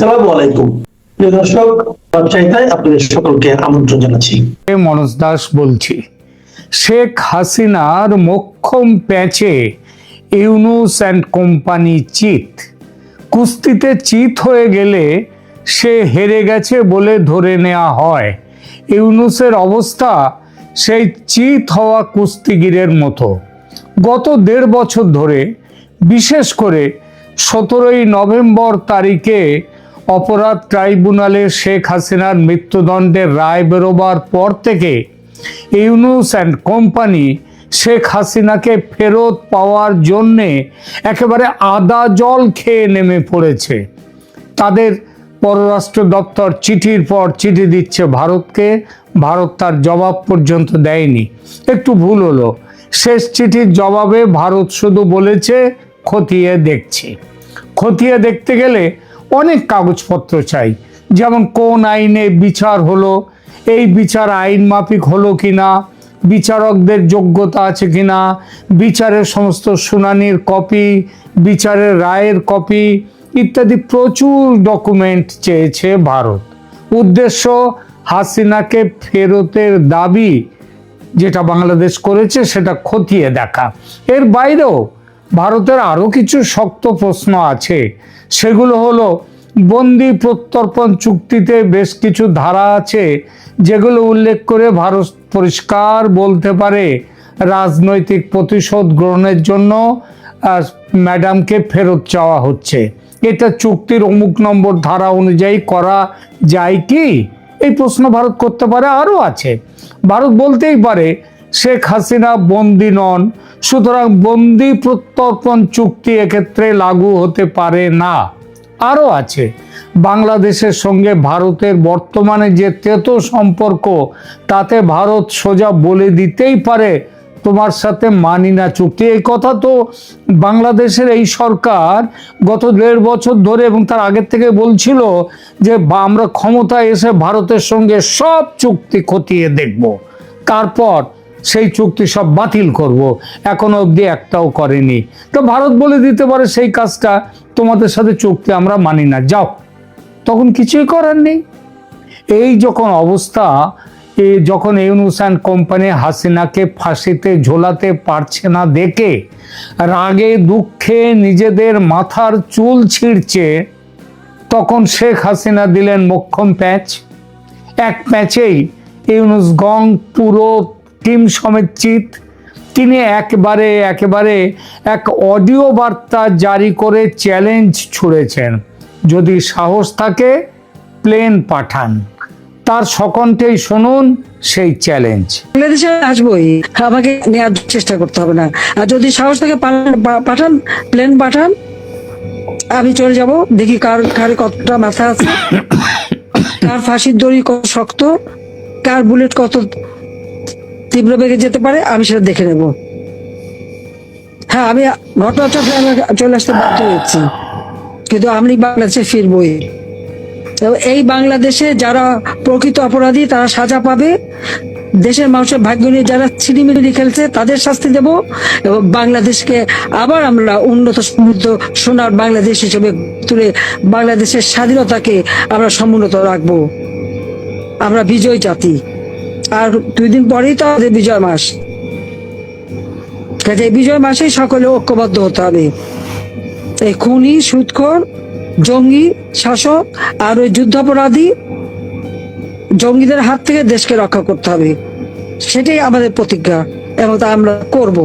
আসসালামু আলাইকুম। প্রিয় দর্শক আপনাদের সকলকে আমন্ত্রণ জানাচ্ছি। মনোজ দাস বলছি, শেখ হাসিনার প্যাচে ইউনুস অ্যান্ড কোম্পানি চিত। কুস্তিতে চিত হয়ে গেলে সে হেরে গেছে বলে ধরে নেওয়া হয়। ইউনুসের অবস্থা সেই চিত হওয়া কুস্তিগিরের মতো। গত দেড় বছর ধরে, বিশেষ করে সতেরোই নভেম্বর তারিখে অপরাধ ট্রাইব্যুনালে শেখ হাসিনার মৃত্যুদণ্ডের রায় বেরোবার পর থেকে ইউনুস অ্যান্ড কোম্পানি শেখ হাসিনাকে ফেরত পাওয়ার জন্যে একেবারে আদা জল খেয়ে নেমে পড়েছে। তাদের পররাষ্ট্র দপ্তর চিঠির পর চিঠি দিচ্ছে ভারতকে, ভারত তার জবাব পর্যন্ত দেয়নি। একটু ভুল হলো। শেষ চিঠির জবাবে ভারত শুধু বলেছে, খতিয়ে দেখছি। খতিয়ে দেখতে গেলে অনেক কাগজপত্র চাই। যেমন কোন আইনে বিচার হলো, এই বিচার আইন মাফিক হলো কি না বিচারকদের যোগ্যতা আছে কি না বিচারের সমস্ত শুনানির কপি, বিচারের রায়ের কপি ইত্যাদি প্রচুর ডকুমেন্ট চেয়েছে ভারত। উদ্দেশ্য, হাসিনাকে ফেরতের দাবি যেটা বাংলাদেশ করেছে সেটা খতিয়ে দেখা। এর বাইরেও ভারতের আরও কিছু শক্ত প্রশ্ন আছে। সেগুলো হলো, বন্দি প্রত্যর্পণ চুক্তিতে বেশ কিছু ধারা আছে, যেগুলো উল্লেখ করে ভারত পরিষ্কার বলতে পারে রাজনৈতিক প্রতিশোধ গ্রহণের জন্য ম্যাডামকে ফেরত চাওয়া হচ্ছে। এটা চুক্তির অমুক নম্বর ধারা অনুযায়ী করা যায় কি? এই প্রশ্ন ভারত করতে পারে আরও আছে। ভারত বলতেই পারে শেখ হাসিনা বন্দি নন। সুতরাং বন্দি প্রত্যর্পণ চুক্তি এক্ষেত্রে লাগু হতে পারে না। আরও আছে, বাংলাদেশের সঙ্গে ভারতের বর্তমানে যে তেতো সম্পর্ক, তাতে ভারত সোজা বলে দিতেই পারে, তোমার সাথে মানি না চুক্তি। এই কথা তো বাংলাদেশের এই সরকার গত দেড় বছর ধরে এবং তার আগের থেকে বলছিল যে আমরা ক্ষমতায় এসে ভারতের সঙ্গে সব চুক্তি খতিয়ে দেখব। তারপর সেই চুক্তি সব বাতিল করব। এখনও অবধি একটাও করেনি। তো ভারত বলে দিতে পারে সেই কাজটা তোমাদের সাথে চুক্তি আমরা মানি না। যাও। তখন কিছুই করার নেই। এই যখন অবস্থা যখন ইউনুস অ্যান্ড কোম্পানি হাসিনাকে ফাঁসিতে ঝোলাতে পারছে না দেখে, রাগে দুঃখে নিজেদের মাথার চুল ছিঁড়ছে, তখন শেখ হাসিনা দিলেন মোক্ষম প্যাচ। এক প্যাচেই ইউনুস গং পুরো টিম সমেত চিত তিনি একবারে, একেবারে এক অডিও বার্তা জারি করে চ্যালেঞ্জ ছুড়েছেন। যদি সাহস থাকে, প্লেন পাঠান। তার সকণ্ঠেই শুনুন সেই চ্যালেঞ্জ। বাংলাদেশে আসবোই, আমাকে নেওয়ার চেষ্টা করতে হবে না। আর যদি সাহস থেকে পাঠান, প্লেন পাঠান। আমি চলে যাব, দেখি কার কার কতটা মাথা আছে। কার ফাঁসির দড়ি কত শক্ত, কার বুলেট কত তীব্র বেগে যেতে পারে, আমি সেটা দেখে নেব। হ্যাঁ আমি ঘটনাচক্রে আমি চলে আসতে বাধ্য হয়েছি। কিন্তু আমি বাংলাদেশে ফিরবই। এই বাংলাদেশে যারা প্রকৃত অপরাধী, তারা সাজা পাবে। দেশের মানুষের ভাগ্য নিয়ে যারা ছিনিমিনি খেলছে, তাদের শাস্তি দেব। এবং বাংলাদেশকে আবার আমরা উন্নত সমৃদ্ধ, সোনার বাংলাদেশ হিসেবে তুলে বাংলাদেশের স্বাধীনতাকে আমরা সমুন্নত রাখব। আমরা বিজয় জাতি। আর দুই দিন পরেই তো আমাদের বিজয় মাস। কাজে বিজয় মাসেই সকলে ঐক্যবদ্ধ হতে হবে। এই খুনি, সুৎখর, জঙ্গি, শাসক আর ওই যুদ্ধাপরাধী জঙ্গিদের হাত থেকে দেশকে রক্ষা করতে হবে। সেটাই আমাদের প্রতিজ্ঞা এবং তা আমরা করব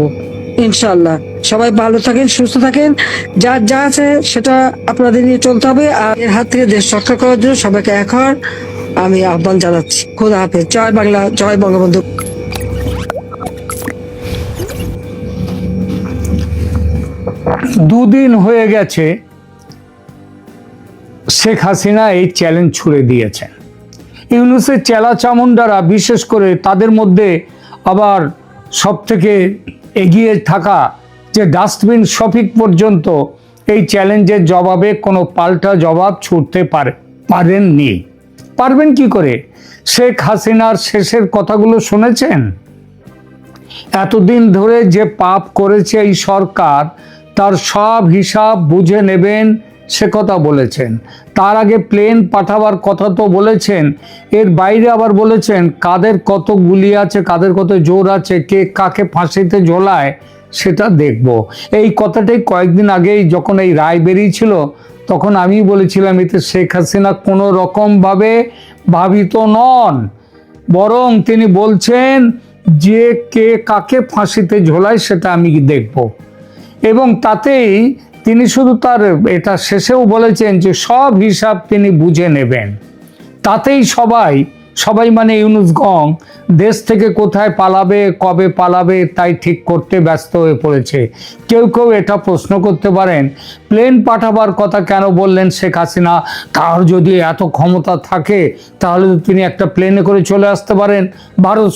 ইনশাল্লাহ সবাই ভালো থাকেন, সুস্থ থাকেন। যার যা আছে সেটা আপনাদের নিয়ে চলতে হবে আর এর হাত থেকে দেশ রক্ষা করার জন্য সবাইকে হওয়ার আমি আহ্বান জানাচ্ছি। খোদা হাফেজ। জয় বাংলা, জয় বঙ্গবন্ধু। দুদিন হয়ে গেছে, শেখ হাসিনা এই চ্যালেঞ্জ ছুড়ে দিয়েছেন। ইউনুসের চেলা চামুন্ডারা বিশেষ করে তাদের মধ্যে আবার সব থেকে এগিয়ে থাকা যে ডাস্টবিন শফিক পর্যন্ত এই চ্যালেঞ্জের জবাবে কোনো পাল্টা জবাব ছুটতে পারে পারেননি। পারবেন কি করে? শেখ হাসিনার শেষের কথাগুলো শুনেছেন? এতদিন ধরে যে পাপ করেছে এই সরকার, তার সব হিসাব বুঝে নেবেন, সে কথা বলেছেন। তার আগে প্লেন পাঠাবার কথা তো বলেছেন, এর বাইরে আবার বলেছেন, কাদের কত গুলি আছে, কাদের কত জোর আছে, কে কাকে ফাঁসিতে ঝোলায়, সেটা দেখব। এই কথাটাই কয়েকদিন আগেই যখন এই রায় বেরিয়েছিল তখন আমি বলেছিলাম, এতে শেখ হাসিনা কোনো রকমভাবে ভাবিত নন। বরং তিনি বলছেন যে কে কাকে ফাঁসিতে ঝোলায় সেটা আমি দেখব। এবং তাতেই তিনি শুধু তার এটা শেষেও বলেছেন যে সব হিসাব তিনি বুঝে নেবেন। তাতেই সবাই সবাই মানে ইউনুস গং, দেশ থেকে কোথায় পালাবে, কবে পালাবে, তাই ঠিক করতে ব্যস্ত হয়ে পড়েছে। কেউ কেউ এটা প্রশ্ন করতে পারেন, প্লেন পাঠাবার কথা কেন বললেন শেখ হাসিনা? তার যদি এত ক্ষমতা থাকে, তাহলে তিনি একটা প্লেনে করে চলে আসতে পারেন। ভারত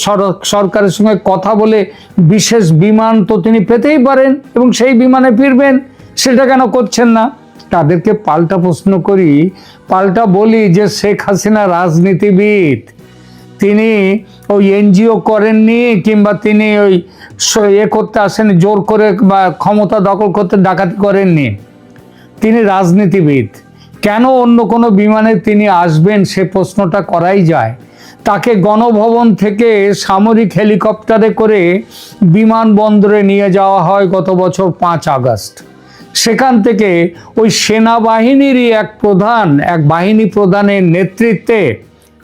সরকারের সঙ্গে কথা বলে বিশেষ বিমান তো তিনি পেতেই পারেন, এবং সেই বিমানে ফিরবেন, সেটা কেন করছেন না? তাদেরকে পাল্টা প্রশ্ন করি, পাল্টা বলি যে শেখ হাসিনা রাজনীতিবিদ। তিনি ওই এনজিও করেননি কিংবা তিনি ওই এ করতে আসেন জোর করে বা ক্ষমতা দখল করতে ডাকাতি করেননি। তিনি রাজনীতিবিদ। কেন অন্য কোনো বিমানে তিনি আসবেন সে প্রশ্নটা করাই যায়। তাকে গণভবন থেকে সামরিক হেলিকপ্টারে করে বিমানবন্দরে নিয়ে যাওয়া হয় গত বছর পাঁচ আগস্ট। সেখান থেকে ওই সেনাবাহিনীরই এক প্রধান, এক বাহিনী প্রধানের নেতৃত্বে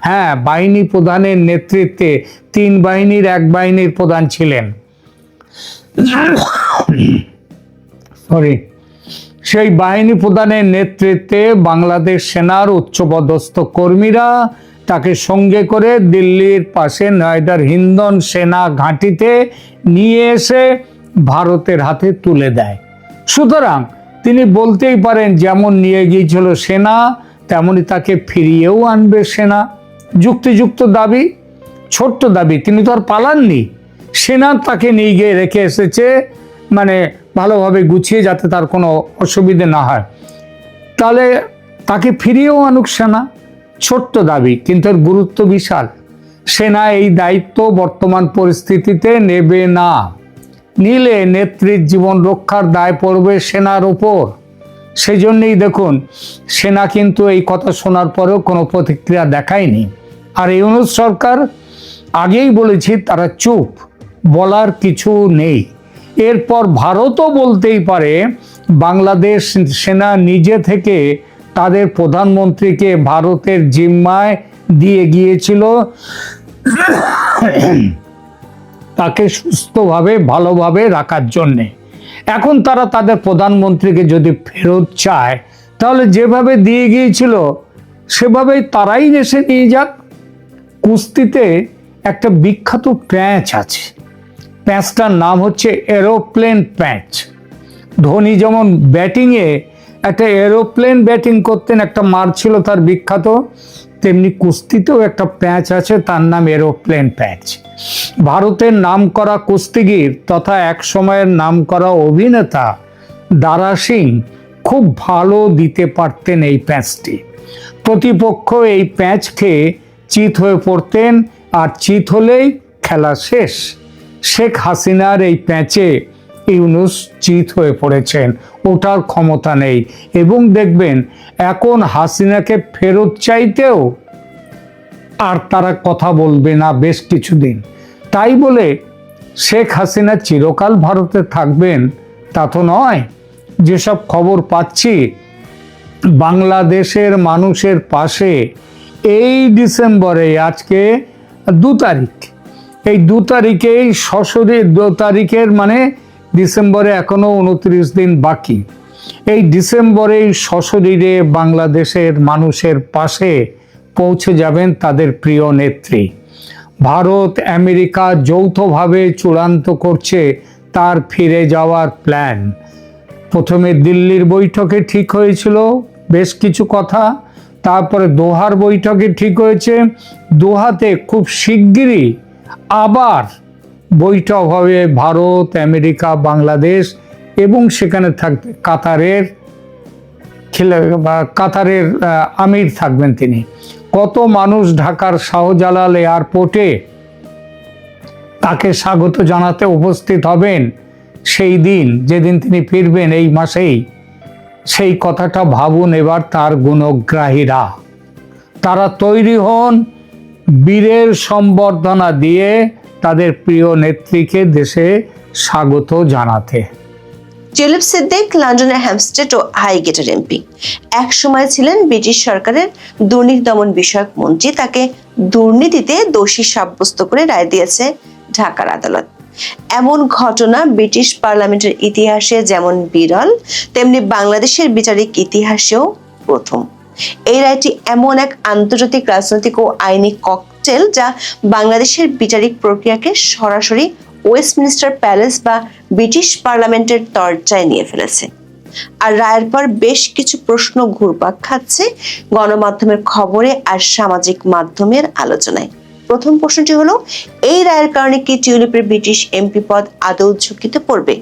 হ্যাঁ বাহিনী প্রধানের নেতৃত্বে তিন বাহিনীর এক বাহিনীর প্রধান ছিলেন। সরি সেই বাহিনী প্রধানের নেতৃত্বে বাংলাদেশ সেনার উচ্চপদস্থ কর্মীরা তাকে সঙ্গে করে দিল্লির পাশে নয়ডার হিন্দন সেনা ঘাঁটিতে নিয়ে এসে ভারতের হাতে তুলে দেয়। সুতরাং তিনি বলতেই পারেন, যেমন নিয়ে গিয়েছিল সেনা, তেমনি তাকে ফিরিয়েও আনবে সেনা। যুক্তিযুক্ত দাবি, ছোট্ট দাবি, তিনি তো আর পালাননি। সেনা তাকে নিয়ে গিয়ে রেখে এসেছে মানে ভালোভাবে গুছিয়ে যাতে তার কোনো অসুবিধে না হয়। তাহলে তাকে ফিরিয়েও আনুক সেনা, ছোট্ট দাবি, কিন্তু এর গুরুত্ব বিশাল। সেনা এই দায়িত্ব বর্তমান পরিস্থিতিতে নেবে না। নিলে নেত্রীর জীবন রক্ষার দায় পড়বে সেনার ওপর সেই জন্যই দেখুন, সেনা কিন্তু এই কথা শোনার পরেও কোনো প্রতিক্রিয়া দেখায়নি। আর ইউনুস সরকার আগেই বলেছি, তারা চুপ, বলার কিছু নেই। এরপর ভারতও বলতেই পারে, বাংলাদেশ সেনা নিজে থেকে তাদের প্রধানমন্ত্রীকে ভারতের জিম্মায় দিয়ে গিয়েছিল। তাকে সুস্থভাবে, ভালোভাবে রাখার জন্যে। এখন তারা তাদের প্রধানমন্ত্রীকে যদি ফেরত চায়, তাহলে যেভাবে দিয়ে গিয়েছিল, সেভাবেই তারাই দেশে নিয়ে যাক। কুস্তিতে একটা বিখ্যাত প্যাঁচ আছে। প্যাঁচটার নাম হচ্ছে এরোপ্লেন প্যাঁচ। ধোনি যেমন ব্যাটিংয়ে একটা এরোপ্লেন ব্যাটিং করতেন, একটা মার ছিল তার বিখ্যাত। তেমনি কুস্তিতেও একটা প্যাঁচ আছে, তার নাম এরোপ্লেন প্যাঁচ। ভারতের নামকরা কুস্তিগির তথা এক সময়ের নামকরা অভিনেতা দারা সিং খুব ভালো দিতে পারতেন এই প্যাঁচটি। প্রতিপক্ষ এই প্যাঁচ খেয়ে চিত হয়ে পড়তেন, আর চিত হলেই খেলা শেষ। শেখ হাসিনার এই প্যাঁচে ইউনুস চিত হয়ে পড়েছেন ওটার ক্ষমতা নেই। এবং দেখবেন, এখন হাসিনাকে ফেরত চাইতেও আর তারা কথা বলবে না বেশ কিছুদিন। তাই বলে শেখ হাসিনা চিরকাল ভারতে থাকবেন, তা তো নয়। যেসব খবর পাচ্ছি, বাংলাদেশের মানুষের পাশে এই ডিসেম্বরে, আজকে দু তারিখ। এই দু তারিখেই সশরী দু তারিখের মানে ডিসেম্বরে এখনও উনত্রিশ দিন বাকি। এই ডিসেম্বরেই সশরীরে বাংলাদেশের মানুষের পাশে পৌঁছে যাবেন তাদের প্রিয় নেত্রী। ভারত, আমেরিকা যৌথভাবে চূড়ান্ত করছে তার ফিরে যাওয়ার প্ল্যান। প্রথমে দিল্লির বৈঠকে ঠিক হয়েছিল বেশ কিছু কথা, তারপরে দোহার বৈঠকে ঠিক হয়েছে। দোহাতে খুব শিগগিরই আবার বৈঠক হবে ভারত, আমেরিকা, বাংলাদেশ এবং সেখানে থাকবে কাতারের খেলে কাতারের আমির থাকবেন তিনি। কত মানুষ ঢাকার শাহজালাল এয়ারপোর্টে তাকে স্বাগত জানাতে উপস্থিত হবেন সেই দিন, যেদিন তিনি ফিরবেন এই মাসেই, সেই কথাটা ভাবুন এবার তার গুণগ্রাহীরা। তারা তৈরি হন বীরের সম্বর্ধনা দিয়ে তাদের প্রিয় নেত্রীকে দেশে স্বাগত জানাতে। টিউলিপ সিদ্দিক লন্ডনের হ্যামস্টেড ও হাইগেটের এমপি। এক সময় ছিলেন ব্রিটিশ সরকারের দুর্নীতি দমন বিষয়ক মন্ত্রী। তাকে দুর্নীতিতে দোষী সাব্যস্ত করে রায় দিয়েছে ঢাকার আদালত। এমন ঘটনা ব্রিটিশ পার্লামেন্টের ইতিহাসে যেমন বিরল, তেমনি বাংলাদেশের বিচারিক ইতিহাসেও প্রথম। এই রায়টি এমন এক আন্তর্জাতিক রাজনৈতিক ও আইনি ককটেল যা বাংলাদেশের বিচারিক প্রক্রিয়াকে সরাসরি ওয়েস্টমিনিস্টার প্যালেস বা ব্রিটিশ পার্লামেন্টের দরজায় নিয়ে ফেলেছে। আর রায়ের পর বেশ কিছু প্রশ্ন ঘুরপাক খাচ্ছে গণমাধ্যমের খবরে আর সামাজিক মাধ্যমের আলোচনায়। প্রথম প্রশ্নটি হলো, এই রায়ের কারণে কি টিউলিপের ব্রিটিশ এমপি পদ আদৌ ঝুঁকিতে পড়বে?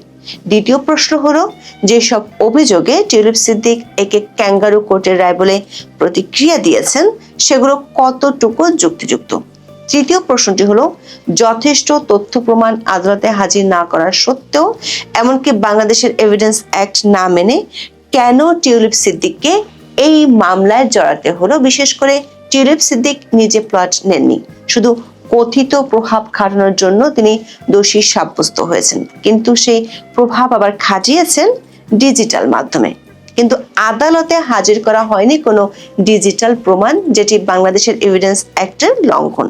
দ্বিতীয় প্রশ্ন হলো, যেসব অভিযোগে টিউলিপ সিদ্দিক একে ক্যাঙ্গারু কোর্টের রায় বলে প্রতিক্রিয়া দিয়েছেন, সেগুলো কতটুকু যুক্তিযুক্ত? তৃতীয় প্রশ্নটি হলো, যথেষ্ট তথ্য প্রমাণ আদালতে হাজির না করার সত্ত্বেও, এমনকি বাংলাদেশের এভিডেন্স অ্যাক্ট না মেনে কেন টিউলিপ সিদ্দিককে এই মামলায় জড়াতে হলো? বিশেষ করে টিউলিপ সিদ্দিক নিজে প্লট নেননি। শুধু কথিত প্রভাব খাটানোর জন্য তিনি দোষী সাব্যস্ত হয়েছেন। কিন্তু সেই প্রভাব আবার খাটিয়েছেন ডিজিটাল মাধ্যমে। কিন্তু আদালতে হাজির করা হয়নি কোনো ডিজিটাল প্রমাণ, যেটি বাংলাদেশের এভিডেন্স অ্যাক্টের লঙ্ঘন।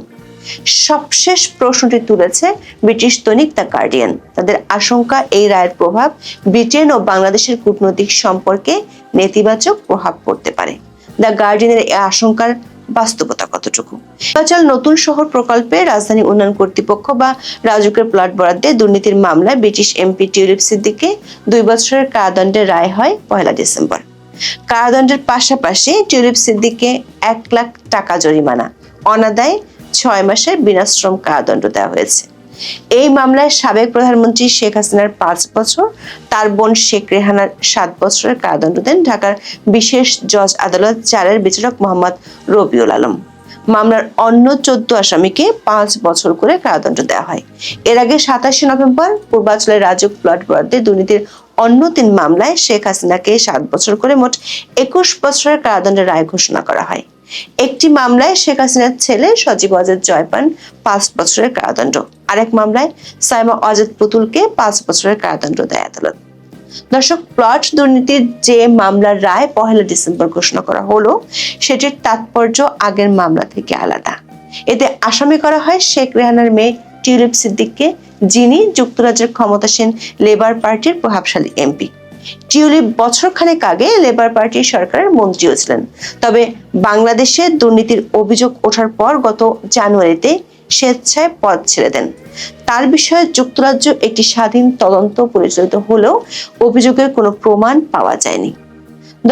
সবশেষ প্রশ্নটি তুলেছে ব্রিটিশ দৈনিক দ্য গার্ডিয়ান। তাদের আশঙ্কা এই রায়ের প্রভাব ব্রিটেন ও বাংলাদেশের কূটনৈতিক সম্পর্কে নেতিবাচক প্রভাব পড়তে পারে। দ্য গার্ডিয়ানের এই আশঙ্কার বাস্তবতা কতটুকু? হিমাচল নতুন শহর প্রকল্পে রাজধানী উন্নয়ন কর্তৃপক্ষ বা রাজুকের প্লট বরাদ্দে দুর্নীতির মামলায় ব্রিটিশ এমপি টিউলিপ সিদ্দিককে দুই বছরের কারাদণ্ডের রায় হয় পয়লা ডিসেম্বর। কারাদণ্ডের পাশাপাশি টিউলিপ সিদ্দিকে এক লাখ টাকা জরিমানা। অনাদায় ছয় মাসের বিনাশ্রম কারাদণ্ড দেওয়া হয়েছে। এই মামলায় সাবেক প্রধানমন্ত্রী শেখ হাসিনার পাঁচ বছর, তার বোন শেখ রেহানার সাত বছরের কারাদণ্ড দেন ঢাকার বিশেষ জজ আদালত চারের বিচারক মোহাম্মদ রবিউল আলম। মামলার অন্য চোদ্দ আসামিকে পাঁচ বছর করে কারাদণ্ড দেওয়া হয়। এর আগে সাতাশে নভেম্বর পূর্বাঞ্চলের রাজুক প্লট বরাদ্দে দুর্নীতির অন্য তিন মামলায় শেখ হাসিনাকে সাত বছর করে মোট একুশ বছরের কারাদণ্ডের রায় ঘোষণা করা হয়। একটি মামলায় শেখ হাসিনার ছেলে সজীব অজেদ জয় পান পাঁচ বছরের কারাদণ্ড। আরেক মামলায় সাইমা অজেদ পুতুলকে পাঁচ বছরের কারাদণ্ড দেয় আদালত। দর্শক, প্লট দুর্নীতির যে মামলার রায় পহেলা ডিসেম্বর ঘোষণা করা হলো, সেটির তাৎপর্য আগের মামলা থেকে আলাদা। এতে আসামি করা হয় শেখ রেহানার মেয়ে টিউলিপ সিদ্দিককে, যিনি যুক্তরাজ্যের ক্ষমতাসীন লেবার পার্টির প্রভাবশালী এমপি। টিউলিপ বছরখানেক আগে লেবার পার্টির সরকারের মন্ত্রীও ছিলেন। তবে বাংলাদেশে দুর্নীতির অভিযোগ ওঠার পর গত জানুয়ারিতে স্বেচ্ছায় পদ ছেড়ে দেন। তার বিষয়ে যুক্তরাজ্য একটি স্বাধীন তদন্ত পরিচালিত হলেও অভিযোগের কোনো প্রমাণ পাওয়া যায়নি।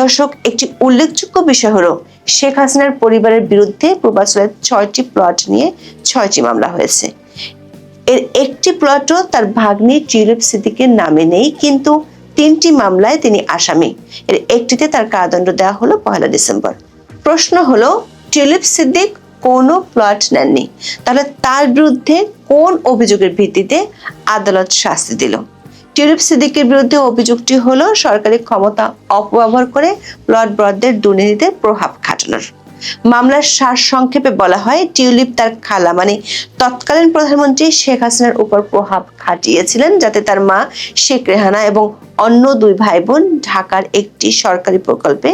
দর্শক, একটি উল্লেখযোগ্য বিষয় হলো, শেখ হাসিনার পরিবারের বিরুদ্ধে পূর্বাঞ্চলের ছয়টি প্লট নিয়ে ছয়টি মামলা হয়েছে। এর একটি প্লটও তার ভাগ্নি টিউলিপ সিদ্দিকের নামে নেই, কিন্তু তিনটি মামলায় তিনি আসামি। এর একটিতে তার কারাদণ্ড দেওয়া হলো পহেলা ডিসেম্বর। প্রশ্ন হলো, টিউলিপ সিদ্দিক কোনো প্লট নেননি। তাহলে তার বিরুদ্ধে কোন অভিযোগের ভিত্তিতে আদালত শাস্তি দিল? টিউলিপ সিদ্দিকের বিরুদ্ধে অভিযোগটি হলো, সরকারি ক্ষমতা অপব্যবহার করে প্লট বরাদ্দের দুর্নীতিতে প্রভাব খাটানোর। মামলার সার সংক্ষেপে বলা হয়, টিউলিপ তার খালা মানে তৎকালীন প্রধানমন্ত্রী শেখ হাসিনার উপর প্রভাব খাটিয়েছিলেন যাতে তার মা শেখ রেহানা এবং অন্য দুই ভাই বোন ঢাকার একটি সরকারি প্রকল্পে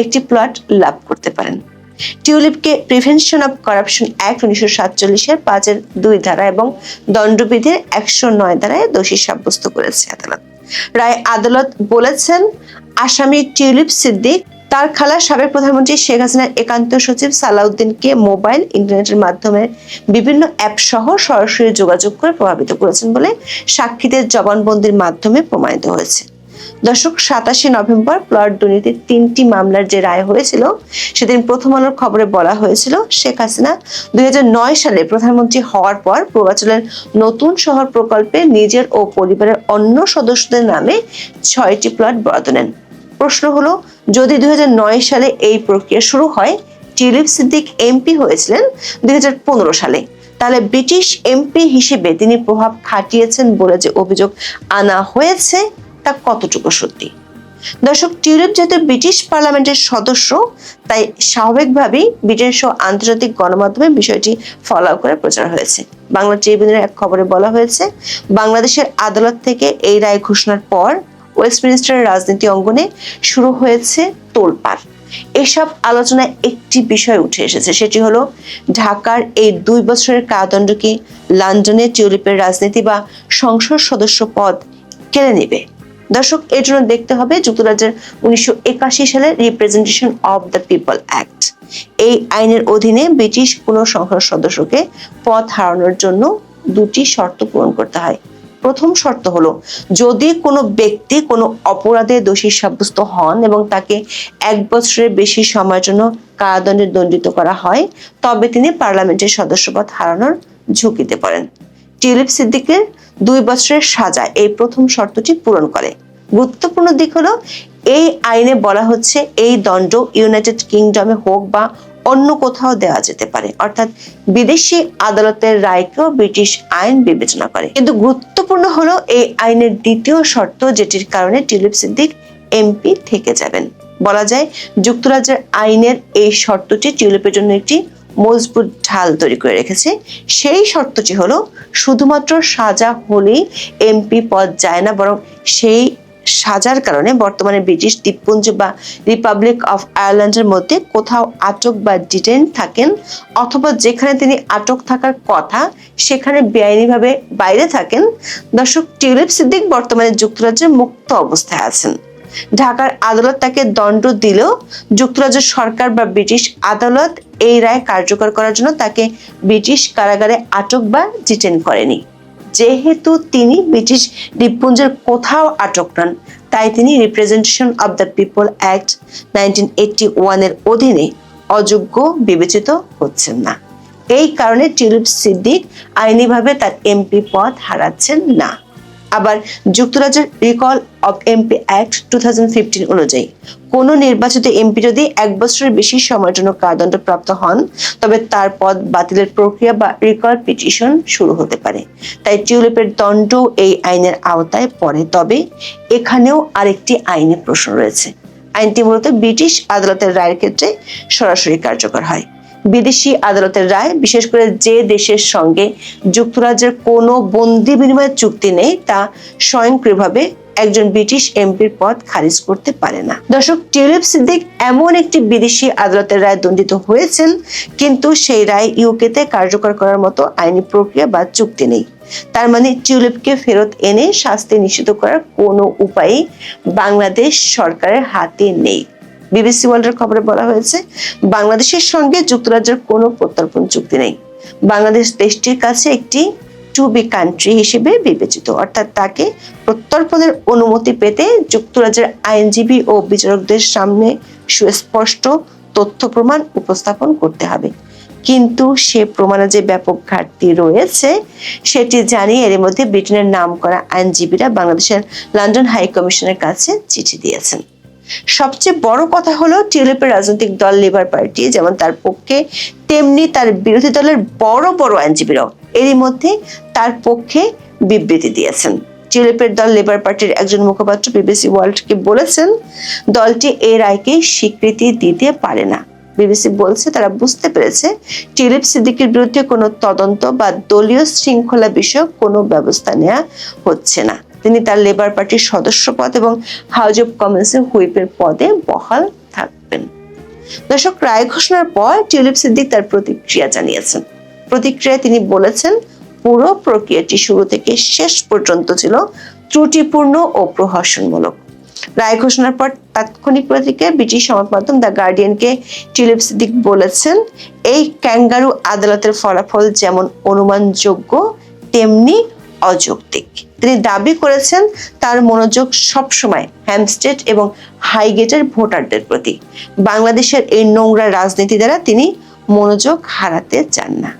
একটি প্লট লাভ করতে পারেন। টিউলিপকে প্রিভেনশন অফ করাপশন অ্যাক্ট উনিশশো সাতচল্লিশের পাঁচের দুই ধারা এবং দণ্ডবিধির একশো নয় ধারায় দোষী সাব্যস্ত করেছে আদালত। রায় আদালত বলেছেন, আসামি টিউলিপ সিদ্দিক তার খালা সাবেক প্রধানমন্ত্রী শেখ হাসিনার একান্ত সচিব সালাউদ্দিনকে মোবাইল, ইন্টারনেটের মাধ্যমে বিভিন্ন অ্যাপ সহ সরাসরি যোগাযোগ করে প্রভাবিত করেছেন বলে সাক্ষীদের জবানবন্দির মাধ্যমে প্রমাণিত হয়েছে। দর্শক, সাতাশে নভেম্বর প্লট দুর্নীতির তিনটি মামলার যে রায় হয়েছিল, সেদিন প্রথম আলোর খবরে বলা হয়েছিল, শেখ হাসিনা দুই হাজার নয় সালে প্রধানমন্ত্রী হওয়ার পর পূর্বাচলের নতুন শহর প্রকল্পে নিজের ও পরিবারের অন্য সদস্যদের নামে ছয়টি প্লট বরাদ্দ নেন। প্রশ্ন হলো যদি দুই হাজার নয় সালে এই প্রক্রিয়া শুরু হয় টিউলিপ সিদ্দিক এমপি হয়েছিলেন দুই হাজার পনেরো সালে। তাহলে ব্রিটিশ এমপি হিসেবে তিনি প্রভাব খাটিয়েছেন বলে যে অভিযোগ আনা হয়েছে, তা কতটুকু সত্যি? দর্শক টিউলিপ যেহেতু ব্রিটিশ পার্লামেন্টের সদস্য, তাই স্বাভাবিকভাবেই ব্রিটিশ ও আন্তর্জাতিক গণমাধ্যমে বিষয়টি ফলো করে প্রচার হয়েছে। বাংলা ট্রিবিউনের এক খবরে বলা হয়েছে, বাংলাদেশের আদালত থেকে এই রায় ঘোষণার পর ওয়েস্টমিনিস্টারের রাজনীতি অঙ্গনে শুরু হয়েছে তোলপাড়। এসব আলোচনায় একটি বিষয় উঠে এসেছে, সেটি হলো ঢাকার এই দুই বছরের কারাদণ্ড কি লন্ডনে টিউলিপের রাজনীতি বা সংসদ সদস্য পদ কেড়ে নেবে। দর্শক, এর জন্য দেখতে হবে যুক্তরাজ্যের উনিশশো সালের representation of the people act এই আইনের অধীনে ব্রিটিশ কোনো সংসদ সদস্যকে পদ হারানোর জন্য দুটি শর্ত পূরণ করতে হয়। প্রথম শর্ত হলো, যদি কোনো ব্যক্তি কোনো অপরাধে দোষী সাব্যস্ত হন এবং তাকে এক বছরের বেশি সময়ের জন্য কারাদণ্ডে দণ্ডিত করা হয়, তবে তিনি পার্লামেন্টের সদস্যপদ হারানোর ঝুঁকিতে পড়েন। টিউলিপ সিদ্দিকের দুই বছরের সাজা এই প্রথম শর্তটি পূরণ করে। গুরুত্বপূর্ণ দিক হলো, এই আইনে বলা হচ্ছে, এই দণ্ড ইউনাইটেড কিংডমে হোক বা অন্য কোথাও দেওয়া যেতে পারে। অর্থাৎ বিদেশি আদালতের রায়কেও ব্রিটিশ আইন বিবেচনা করে। কিন্তু গুরুত্বপূর্ণ হলো এই আইনের দ্বিতীয় শর্ত, যেটির কারণে টিউলিপ সিদ্দিক এমপি থেকে যাবেন। বলা যায়, যুক্তরাজ্যের আইনের এই শর্তটি টিউলিপের জন্য একটি মজবুত ঢাল তৈরি করে রেখেছে। সেই শর্তটি হলো, শুধুমাত্র সাজা হলেই এমপি পদ যায় না, বরং সেই সাজার কারণে বর্তমানে ব্রিটিশ দ্বীপপুঞ্জ বা রিপাবলিক অফ আয়ারল্যান্ডের মধ্যে কোথাও আটক বা ডিটেন থাকেন, অথবা যেখানে তিনি আটক থাকার কথা সেখানে বেআইনিভাবে বাইরে থাকেন। দর্শক, টিউলিপ সিদ্দিক বর্তমানে যুক্তরাজ্যে মুক্ত অবস্থায় আছেন। ঢাকার আদালত তাকে দণ্ড দিলেও যুক্তরাজ্য সরকার বা ব্রিটিশ আদালত এই রায় কার্যকর করার জন্য তাকে ব্রিটিশ কারাগারে আটক বা ডিটেন করেনি। যেহেতু তিনি ব্রিটিশ দ্বীপপুঞ্জের কোথাও আটক নন, তাই তিনি representation of the people act nineteen eighty ওয়ানের অধীনে অযোগ্য বিবেচিত হচ্ছেন না। এই কারণে টিউলিপ সিদ্দিক আইনিভাবে তার এমপি পদ হারাচ্ছেন না। আবার যুক্তরাজ্যের recall of MP act two thousand অনুযায়ী। কোনো নির্বাচিত এমপি যদি এক বছরের বেশি সময়ের জন্য কারাদণ্ড প্রাপ্ত হন, তবে তার পদ বাতিলের প্রক্রিয়া বা রিকল পিটিশন শুরু হতে পারে। তাই টিউলিপের দণ্ড এই আইনের আওতায় পড়ে। তবে এখানেও আরেকটি আইনি প্রশ্ন রয়েছে। আইনটি মূলত ব্রিটিশ আদালতের রায়ের ক্ষেত্রে সরাসরি কার্যকর হয়। বিদেশি আদালতের রায়, বিশেষ করে যে দেশের সঙ্গে যুক্তরাজ্যের কোনো বন্দি বিনিময় চুক্তি নেই, তা স্বয়ংক্রিয়ভাবে একজন ব্রিটিশ এমপির পদ খারিজ করতে পারে না। দর্শক, টিউলিপ সিদ্দিক এমন একটি বিদেশি আদালতের রায় দণ্ডিত হয়েছেন, কিন্তু সেই রায় ইউকেতে কার্যকর করার মতো আইনি প্রক্রিয়া বা চুক্তি নেই। তার মানে টিউলিপকে ফেরত এনে শাস্তি নিশ্চিত করার কোনো উপায়ই বাংলাদেশ সরকারের হাতে নেই। বিবিসি ওয়ার্ল্ডের খবরে বলা হয়েছে, বাংলাদেশের সঙ্গে যুক্তরাজ্যের কোনো প্রত্যর্পণ চুক্তি নেই। বাংলাদেশ দেশটির কাছে একটি টু বি কান্ট্রি হিসেবে বিবেচিত। অর্থাৎ তাকে প্রত্যর্পণের অনুমতি পেতে যুক্তরাজ্যের আইনজীবী ও বিচারকদের সামনে সুস্পষ্ট তথ্য প্রমাণ উপস্থাপন করতে হবে। কিন্তু সে প্রমাণে যে ব্যাপক ঘাটতি রয়েছে, সেটি জানিয়ে এর মধ্যে ব্রিটেনের নাম করা আইনজীবীরা বাংলাদেশের লন্ডন হাই কমিশনের কাছে চিঠি দিয়েছেন। সবচেয়ে বড় কথা হলো টিউলিপের রাজনৈতিক দল লেবার পার্টি যেমন তার পক্ষে, তেমনি তার বিরোধী দলের বড় বড় আইনজীবীরাও এরই মধ্যে তার পক্ষে বিবৃতি দিয়েছেন। টিউলিপের দল লেবার পার্টির একজন মুখপাত্র বিবিসি ওয়ার্ল্ডকে বলেছেন, দলটি এই রায়কে স্বীকৃতি দিতে পারে না। বিবিসি বলছে তারা বুঝতে পেরেছে টিউলিপ সিদ্দিকের বিরুদ্ধে কোনো তদন্ত বা দলীয় শৃঙ্খলা বিষয়ক কোনো ব্যবস্থা নেওয়া হচ্ছে না। তিনি তার লেবার পার্টির সদস্য পদ এবং হাউস অব কমন্সের হুইপের পদে বহাল থাকবেন। দর্শক, রায় ঘোষণার পর টিউলিপ সিদ্দিক তার প্রতিক্রিয়া জানিয়েছেন। প্রতিক্রিয়ায় তিনি বলেছেন, পুরো প্রক্রিয়াটি শুরু থেকে শেষ পর্যন্ত ছিল ত্রুটিপূর্ণ ও প্রহসনমূলক। রায় ঘোষণার পর তাৎক্ষণিক প্রতিক্রিয়া ব্রিটিশ সংবাদ মাধ্যম দ্য গার্ডিয়ানকে টিউলিপ সিদ্দিক বলেছেন, এই ক্যাঙ্গারু আদালতের ফলাফল যেমন অনুমানযোগ্য, তেমনি অযৌক্তিক। তিনি দাবি করেছেন তার মনোযোগ সবসময় হ্যামস্টেড এবং হাইগেটের ভোটারদের প্রতি। বাংলাদেশের এই নোংরা রাজনীতি দ্বারা তিনি মনোযোগ হারাতে চান না।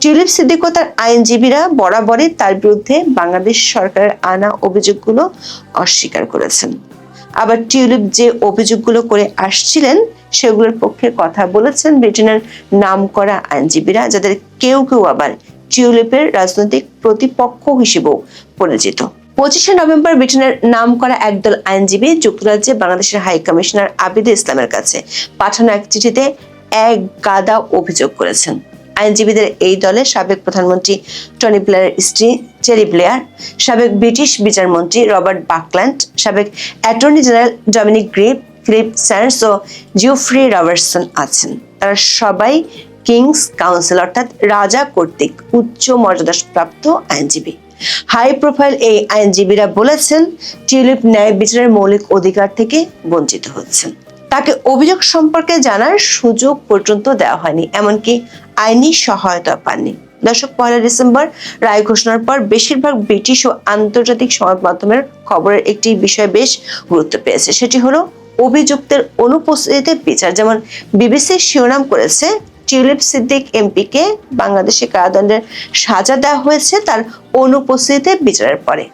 টিউলিপ সিদ্দিক তার আইনজীবীরা বরাবরই তার বিরুদ্ধে বাংলাদেশ সরকারের আনা অভিযোগগুলো অস্বীকার করেছেন। আবার টিউলিপ যে অভিযোগগুলো করে আসছিলেন, সেগুলোর পক্ষে কথা বলেছেন ব্রিটেনের নামকরা আইনজীবীরা, যাদের কেউ কেউ আবার টিউলিপের রাজনৈতিক প্রতিপক্ষ হিসেবেও পরিচিত। পঁচিশে নভেম্বর ব্রিটেনের নাম করা একদল আইনজীবী যুক্তরাজ্যে বাংলাদেশের হাই কমিশনার আবিদে ইসলামের কাছে পাঠানো এক চিঠিতে এক গাদা অভিযোগ করেছেন। আইনজীবীদের এই দলে সাবেক প্রধানমন্ত্রী টনি ব্লেয়ারের স্ত্রী চেরি ব্লেয়ার, সাবেক ব্রিটিশ বিচারমন্ত্রী রবার্ট বাকল্যান্ড, সাবেক attorney general Dominic Grieve Philippe Sands ও জিওফ্রি রবার্টসন আছেন। তারা সবাই কিংস কাউন্সিল, অর্থাৎ রাজা কর্তৃক উচ্চ মর্যাদাপ্রাপ্ত আইনজীবী। হাই প্রোফাইল এই আইনজীবীরা বলেছেন, টিউলিপ ন্যায় বিচারের মৌলিক অধিকার থেকে বঞ্চিত হচ্ছেন। তাকে অভিযোগ সম্পর্কে জানার সুযোগ পর্যন্ত দেওয়া হয়নি, এমনকি আইনি সহায়তা পাননি। দর্শক, পয়লা ডিসেম্বর রায় ঘোষণার পর বেশিরভাগ ব্রিটিশ ও আন্তর্জাতিক সংবাদ মাধ্যমের খবরের একটি বিষয় বেশ গুরুত্ব পেয়েছে, সেটি হলো অভিযুক্তের অনুপস্থিতিতে বিচার। যেমন বিবিসির শিরোনাম করেছে টিউলিপ সিদ্দিক এমপিকে বাংলাদেশে কারাদণ্ডের সাজা দেওয়া হয়েছে তার অনুপস্থিতিতে বিচারের পরে।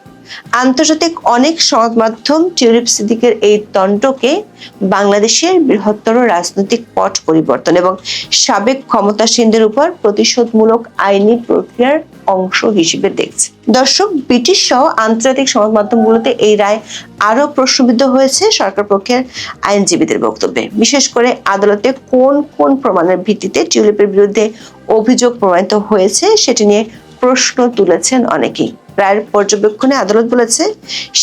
আন্তর্জাতিক অনেক সংবাদ মাধ্যম টিউলিপ সিদ্দিকের এই দণ্ডকে বাংলাদেশের বৃহত্তর রাজনৈতিক পট পরিবর্তন এবং সাবেক ক্ষমতাসীনদের উপর প্রতিশোধমূলক আইনি প্রক্রিয়ার অংশ হিসেবে দেখছে। দর্শক, ব্রিটিশ সহ আন্তর্জাতিক সংবাদ মাধ্যমগুলোতে এই রায় আরও প্রশ্নবিদ্ধ হয়েছে সরকার পক্ষের আইনজীবীদের বক্তব্যে। বিশেষ করে আদালতে কোন কোন প্রমাণের ভিত্তিতে টিউলিপের বিরুদ্ধে অভিযোগ প্রমাণিত হয়েছে সেটি নিয়ে প্রশ্ন তুলেছেন অনেকেই। রায়ের পর্যবেক্ষণে আদালত বলেছে,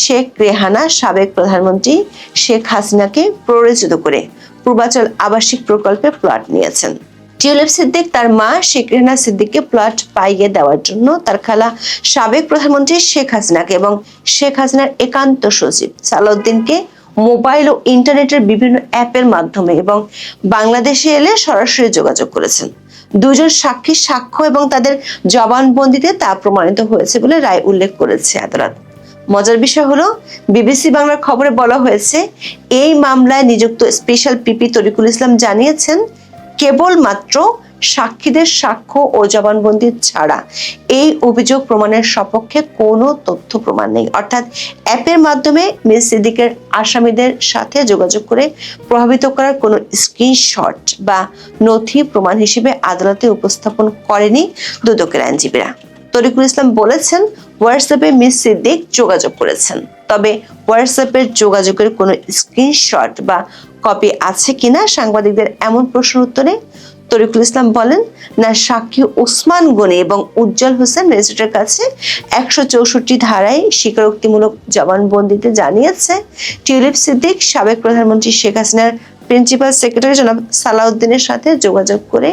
শেখ রেহানা সাবেক প্রধানমন্ত্রী শেখ হাসিনাকে প্ররোচিত করে পূর্বাচল আবাসিক প্রকল্পে প্লট নিয়েছেন। টিউলিপ সিদ্দিক তার মা শেখ রেহানা সিদ্দিককে প্লট পাইয়ে দেওয়ার জন্য তার খালা সাবেক প্রধানমন্ত্রী শেখ হাসিনাকে এবং শেখ হাসিনার একান্ত সচিব সালাউদ্দিনকে মোবাইল ও ইন্টারনেটের বিভিন্ন অ্যাপের মাধ্যমে এবং বাংলাদেশে এলে সরাসরি যোগাযোগ করেছেন। দুজন সাক্ষী সাক্ষ্য এবং তাদের জবানবন্দিতে তা প্রমাণিত হয়েছে বলে রায় উল্লেখ করেছে আদালত। মজার বিষয় হলো, বিবিসি বাংলার খবরে বলা হয়েছে, এই মামলায় নিযুক্ত স্পেশাল পিপি তরিকুল ইসলাম জানিয়েছেন, কেবলমাত্র সাক্ষীদের সাক্ষ্য ও জবানবন্দি ছাড়া। এই অভিযোগ প্রমাণের সপক্ষে কোনো তথ্য প্রমাণ নেই। অর্থাৎ অ্যাপের মাধ্যমে মিস সিদ্দিকের আসামিদের সাথে যোগাযোগ করে প্রভাবিত করার কোনো স্ক্রিনশট বা নথি প্রমাণ হিসেবে আদালতে উপস্থাপন করেনি দুদকের আইনজীবীরা। তরিকুল ইসলাম বলেছেন, হোয়াটসঅ্যাপে মিস সিদ্দিক যোগাযোগ করেছেন। তবে হোয়াটসঅ্যাপের যোগাযোগের কোনো স্ক্রিনশট বা কপি আছে কিনা সাংবাদিকদের এমন প্রশ্ন উত্তরে তরিকুল ইসলাম বলেন, না, সাক্ষী ওসমান গনি এবং উজ্জ্বল হোসেন ম্যাজিস্ট্রেটের কাছে একশো চৌষট্টি ধারায় স্বীকারোক্তিমূলক জবানবন্দিতে জানিয়েছে, টিউলিপ সিদ্দিক সাবেক প্রধানমন্ত্রী শেখ হাসিনার প্রিন্সিপাল সেক্রেটারি জনাব সালাউদ্দিনের সাথে যোগাযোগ করে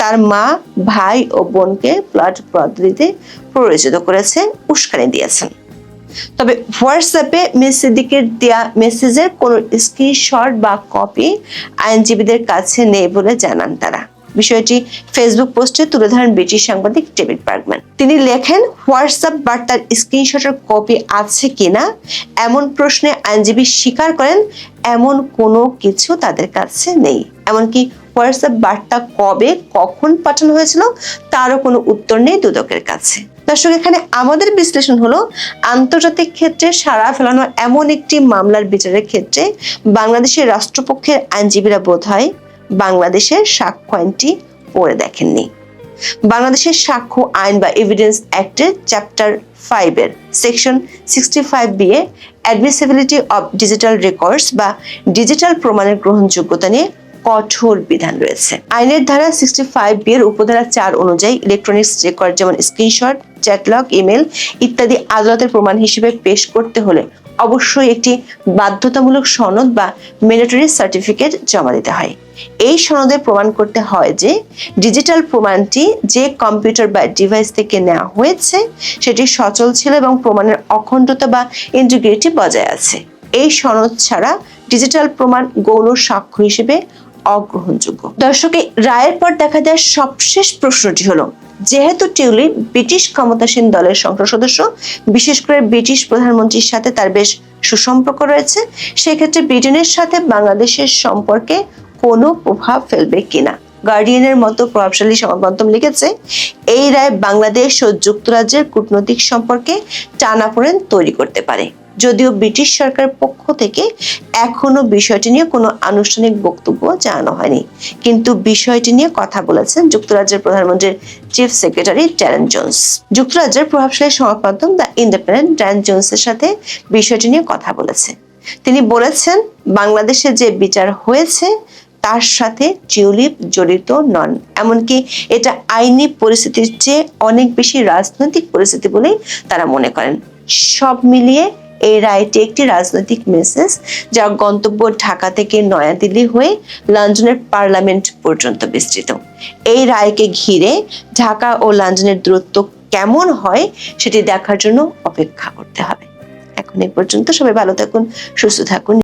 তার মা, ভাই ও বোনকে প্লট পদ্ধতিতে প্ররোচিত করেছে উস্কানি দিয়েছেন। তবে হোয়াটসঅ্যাপে মিস সিদ্দিকের মেসেজের কোনো স্ক্রিনশট বা কপি আইনজীবীদের কাছে নেই বলে জানান তারা। বিষয়টি ফেসবুক পোস্টে তুলে ধরেন ব্রিটিশ সাংবাদিক ডেভিড বার্গম্যান। তিনি লেখেন হোয়াটসঅ্যাপ বার্তার স্ক্রিনশটের কপি আছে কিনা, এমন প্রশ্নে আইনজীবী স্বীকার করেন, এমন কোনো কিছু তাদের কাছে নেই। এমনকি হোয়াটসঅ্যাপ বার্তা কবে, কখন পাঠানো হয়েছিল, তারও কোনো উত্তর নেই দুদকের কাছে। দর্শক এখানে আমাদের বিশ্লেষণ হলো, আন্তর্জাতিক ক্ষেত্রে সারা ফেলানো এমন একটি মামলার বিচারের ক্ষেত্রে বাংলাদেশের রাষ্ট্রপক্ষের আইনজীবীরা বোধ হয় বাংলাদেশের সাক্ষ্য আইনটি পড়ে দেখেননি। বাংলাদেশের সাক্ষ্য, আইন বা এভিডেন্স অ্যাক্টের চ্যাপ্টার ফাইভের section sixty five B A admissibility of digital records বা ডিজিটাল প্রমাণের গ্রহণযোগ্যতা নিয়ে কঠোর বিধান রয়েছে। আইনের ধারা সিক্সটি ফাইভ বি এর উপধারা চার অনুযায়ী ইলেকট্রনিক্স রেকর্ড যেমন স্ক্রিনশট চ্যাটলগ ইমেল ইত্যাদি আদালতের প্রমাণ হিসেবে পেশ করতে হলে অবশ্যই একটি বাধ্যতামূলক সনদ বা ম্যান্ডেটরি সার্টিফিকেট জমা দিতে হয়। এই সনদে প্রমাণ করতে হয় যে ডিজিটাল প্রমাণটি যে কম্পিউটার বা ডিভাইস থেকে নেওয়া হয়েছে, সেটি সচল ছিল এবং প্রমাণের অখণ্ডতা বা ইন্টিগ্রিটি বজায় আছে। এই সনদ ছাড়া ডিজিটাল প্রমাণ গৌণ সাক্ষ্য হিসেবে অগ্রহণযোগ্য। দর্শকে রায়ের পর দেখা যায় সবশেষ প্রশ্নটি হলো, যেহেতু টিউলিপ ব্রিটিশ ক্ষমতাসীন দলের সংসদ সদস্য, বিশেষ করে ব্রিটিশ প্রধানমন্ত্রীর সাথে তার বেশ সুসম্পর্ক রয়েছে, সেক্ষেত্রে ব্রিটেনের সাথে বাংলাদেশের সম্পর্কে কোনো প্রভাব ফেলবে কিনা? গার্ডিয়ানের মতো প্রভাবশালী সংবাদ মাধ্যম লিখেছে, এই রায় বাংলাদেশ ও যুক্তরাজ্যের কূটনৈতিক সম্পর্কে টানাপোড়েন তৈরি করতে পারে। যদিও ব্রিটিশ সরকার পক্ষ থেকে এখনও বিষয়টি নিয়ে কোনো আনুষ্ঠানিক বক্তব্য জানানো হয়নি। কিন্তু বিষয়টি নিয়ে কথা বলেছেন যুক্তরাজ্যের প্রধানমন্ত্রীর চিফ সেক্রেটারি ড্যারেন জোন্স। যুক্তরাজ্যের প্রভাবশালী সংবাদ দ্য ইন্ডিপেন্ডেন্ট ড্যারেন জোন্সের সাথে বিষয়টি নিয়ে কথা বলেছে। তিনি বলেছেন, বাংলাদেশে যে বিচার হয়েছে, তার সাথে টিউলিপ জড়িত নন। এমনকি এটা আইনি পরিস্থিতির চেয়ে অনেক বেশি রাজনৈতিক পরিস্থিতি বলেই তারা মনে করেন। সব মিলিয়ে এই রায়টি একটি রাজনৈতিক মেসেজ যার গন্তব্য ঢাকা থেকে নয়াদিল্লি হয়ে লন্ডনের পার্লামেন্ট পর্যন্ত বিস্তৃত। এই রায়কে ঘিরে ঢাকা ও লন্ডনের দূরত্ব কেমন হয় সেটি দেখার জন্য অপেক্ষা করতে হবে। এখন এই পর্যন্ত সবাই ভালো থাকুন, সুস্থ থাকুন।